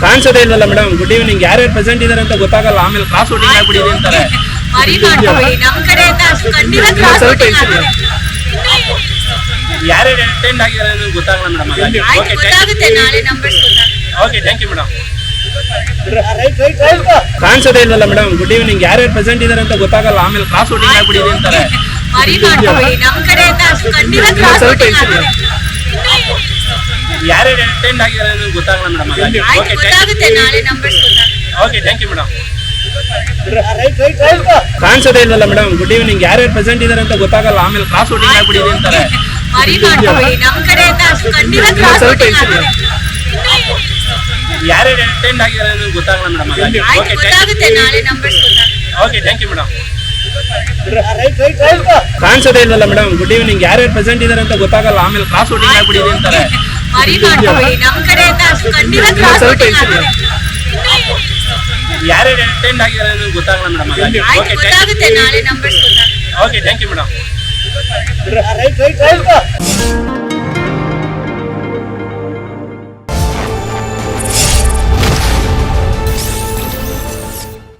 ಕಾಣಿಸೋದೇ ಇಲ್ವಲ್ಲ madam good evening ಯಾರ್ಯಾರು present ಇದಾರೆ ಅಂತ ಗೊತ್ತಾಗಲ್ಲ. ಆಮೇಲೆ ಕ್ಲಾಸ್ ವೋಟಿಂಗ್ ಆಗ್ಬಿಟ್ಟಿದೆ ಅಂತಾರೆ ಸ್ವಲ್ಪ ವೋಟಿಂಗ್ ಯಾರ್ಯಾರು ಅಟೆಂಡ್ ಆಗಿದ್ದಾರೆ ಅನ್ನೋದು ಗೊತ್ತಾಗಲ್ಲ ಮೇಡಮ್ ಹಾಗಾಗಿ. ಓಕೆ ಥ್ಯಾಂಕ್ ಯು ಮೇಡಮ್ ಕಾಣಿಸೋದೇ ಇಲ್ವಲ್ಲ ಮೇಡಮ್ ಗುಡ್ ಈವ್ನಿಂಗ್ ಯಾರು ಪ್ರೆಸೆಂಟ್ ಇದಾರೆ ಅಂತ ಗೊತ್ತಾಗಲ್ಲ. ಆಮೇಲೆ ಕ್ಲಾಸ್ ವೋಟಿಂಗ್ ಆಗ್ಬಿಟ್ಟಿದೆ ಅಂತಾರೆ ಸ್ವಲ್ಪ. ಯಾರ್ಯಾರು ಅಟೆಂಡ್ ಆಗಿದ್ದಾರೆ ನನಗೆ ಗೊತ್ತಾಗಲ್ಲ ಮೇಡಮ್ ಹಾಗಾಗಿ ಓಕೆ ಗೊತ್ತಾಗುತ್ತೆ ನಾಳೆ ನಂಬರ್ಸ್ ಗೊತ್ತಾಗುತ್ತೆ. ಓಕೆ ಥ್ಯಾಂಕ್ ಯು ಮೇಡಮ್ ಕಾಣಿಸೋದೇ ಇಲ್ಲಲ್ಲ ಮೇಡಮ್ ಗುಡ್ ಈವ್ನಿಂಗ್ ಯಾರ್ಯಾರು ಪ್ರೆಸೆಂಟ್ ಇದಾರೆ ಅಂತ ಗೊತ್ತಾಗಲ್ಲ. ಆಮೇಲೆ ಕ್ಲಾಸ್ ವೋಟಿಂಗ್ ಆಗ್ಬಿಟ್ಟಿದೆ ಅಂತಾರೆ. ಮರಿ ಮಾಡ್ಕೊಬೇಡಿ ನಮ್ ಕಡೆಯಿಂದ ಅಷ್ಟು ಖಂಡಿತ ವೋಟಿಂಗ್ ಯಾರ್ಯಾರು ಅಟೆಂಡ್ ಆಗಿದ್ದಾರೆ ನನಗೆ ಗೊತ್ತಾಗಲ್ಲ ಮೇಡಮ್ ಹಾಗಾಗಿ ಓಕೆ ಗೊತ್ತಾಗುತ್ತೆ ನಾಳೆ ನಂಬರ್ಸ್ ಗೊತ್ತಾಗುತ್ತೆ. ಓಕೆ ಥ್ಯಾಂಕ್ ಯು ಮೇಡಮ್ ಕಾಣಿಸೋದೇ ಇಲ್ಲಲ್ಲ ಮೇಡಮ್ ಗುಡ್ ಈವ್ನಿಂಗ್ ಯಾರು ಪ್ರೆಸೆಂಟ್ ಇದಾರೆ ಅಂತ ಗೊತ್ತಾಗಲ್ಲ. ಆಮೇಲೆ ಕ್ಲಾಸ್ ವೋಟಿಂಗ್ ಆಗ್ಬಿಟ್ಟಿದೆ ಅಂತಾರೆ. Tension ಅಟೆಂಡ್ ಆಗಿದ್ದಾರೆ ಅನ್ನೋದು ಗೊತ್ತಾಗಲ್ಲ ಮೇಡಮ್ ಹಾಗಾಗಿ. ಆಯ್ತು ಓಕೆ ಗೊತ್ತಾಗುತ್ತೆ ನಾಳೆ ನಂಬರ್ಸ್ ಗೊತ್ತಾಗುತ್ತೆ. Okay thank you madam